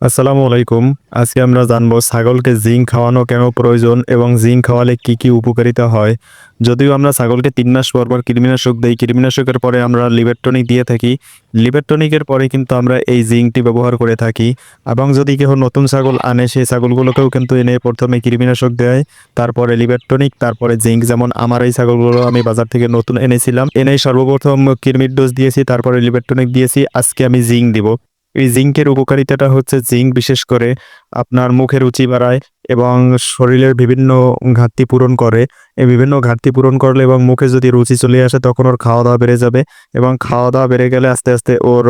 আসসালামু আলাইকুম। আজকে আমরা জানব ছাগলকে জিঙ্ক খাওয়ানো কেন প্রয়োজন এবং জিঙ্ক খাওয়ালে কি কি উপকারিতা হয়। যদিও আমরা ছাগলকে তিন মাস পর পর কৃমিনাশক দিই, কৃমিনাশকের পরে আমরা লিভারটনিক দিয়ে থাকি। লিভারটনিকের পরে কিন্তু আমরা এই জিঙ্কটি ব্যবহার করে থাকি। এবং যদি কেউ নতুন ছাগল আনে, সেই ছাগলগুলোকেও কিন্তু এনে প্রথমে কৃমিনাশক দেয়, তারপরে লিভারটনিক তারপরে জিঙ্ক। যেমন আমার এই ছাগলগুলো আমি বাজার থেকে নতুন এনেছিলাম। এনে সর্বপ্রথম কৃমির ডোজ দিয়েছি, তারপরে লিভারটনিক দিয়েছি। আজকে আমি জিঙ্ক দিব। এই জিঙ্কের উপকারিতাটা হচ্ছে জিঙ্ক বিশেষ করে আপনার মুখের রুচি বাড়ায় এবং শরীরের বিভিন্ন ঘাটতি পূরণ করে। এই বিভিন্ন ঘাটতি পূরণ করলে এবং মুখে যদি রুচি চলে আসে তখন ওর খাওয়া দাওয়া বেড়ে যাবে এবং খাওয়া দাওয়া বেড়ে গেলে আস্তে আস্তে ওর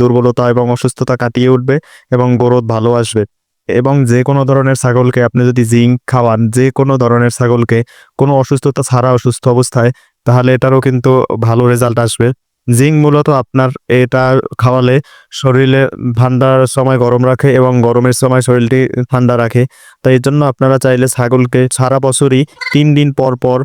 দুর্বলতা এবং অসুস্থতা কাটিয়ে উঠবে এবং গ্রোথ ভালো আসবে। এবং যে কোনো ধরনের ছাগলকে আপনি যদি জিঙ্ক খাওয়ান যে কোনো ধরনের ছাগলকে কোনো অসুস্থতা ছাড়া অসুস্থ অবস্থায়, তাহলে এটারও কিন্তু ভালো রেজাল্ট আসবে। জিঙ্ক মূলত আপনার এটা খাওয়ালে শরীরে ঠান্ডার সময় গরম রাখে এবং গরমের সময় শরীরটি ঠান্ডা রাখে। তাই এর জন্য আপনারা চাইলে ছাগলকে সারা বছরই তিন দিন পর পর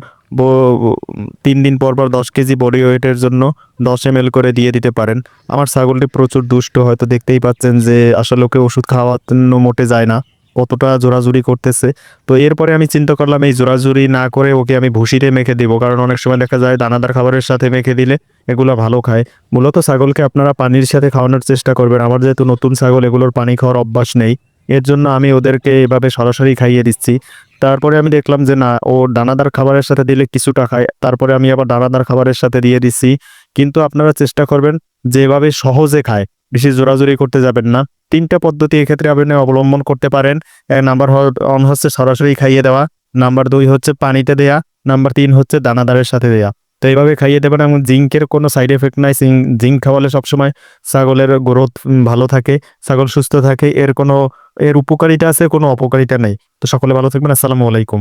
তিন দিন পর পর দশ কেজি বডি ওয়েটের জন্য দশ এম করে দিয়ে দিতে পারেন। আমার ছাগলটি প্রচুর দুষ্ট, হয়তো দেখতেই পাচ্ছেন যে আসলে ওকে ওষুধ খাওয়ানো মোটে যায় না। কতটা জোরাজুরি করতেছে। তো এরপরে আমি চিন্তা করলাম, এই জোরাজুরি না করে ওকে আমি ভুসিতে মেখে দিব। কারণ অনেক সময় দেখা যায়, দানাদার খাবারের সাথে মেখে দিলে এগুলো ভালো খায়। মূলত ছাগলকে আপনারা পানির সাথে খাওয়ানোর চেষ্টা করবেন। আমার যেহেতু নতুন ছাগল, এগুলোর পানি খাওয়ার অভ্যাস নেই। এর জন্য আমি ওদেরকে এভাবে সরাসরি খাইয়ে দিচ্ছি। তারপরে আমি দেখলাম যে, না, ও দানাদার খাবারের সাথে দিলে কিছুটা খায়। তারপরে আমি আবার দানাদার খাবারের সাথে দিয়ে দিচ্ছি। কিন্তু আপনারা চেষ্টা করবেন, যেভাবে সহজে খায়। বেশি জোরাজুরি করতে যাবেন না। তিনটা পদ্ধতি এক্ষেত্রে আপনি অবলম্বন করতে পারেন। নাম্বার অন হচ্ছে সরাসরি খাইয়ে দেওয়া। নাম্বার দুই হচ্ছে পানিতে দেয়া। নাম্বার তিন হচ্ছে দানাদারের সাথে দেয়া। তো এইভাবে খাইয়ে দেবেন এবং জিঙ্কের কোনো সাইড এফেক্ট নাই। জিঙ্ক খাওয়ালে সবসময় ছাগলের গ্রোথ ভালো থাকে, ছাগল সুস্থ থাকে। এর কোনো, এর উপকারিতা আছে, কোনো অপকারিতা নেই। তো সকলে ভালো থাকবেন। আসসালামু আলাইকুম।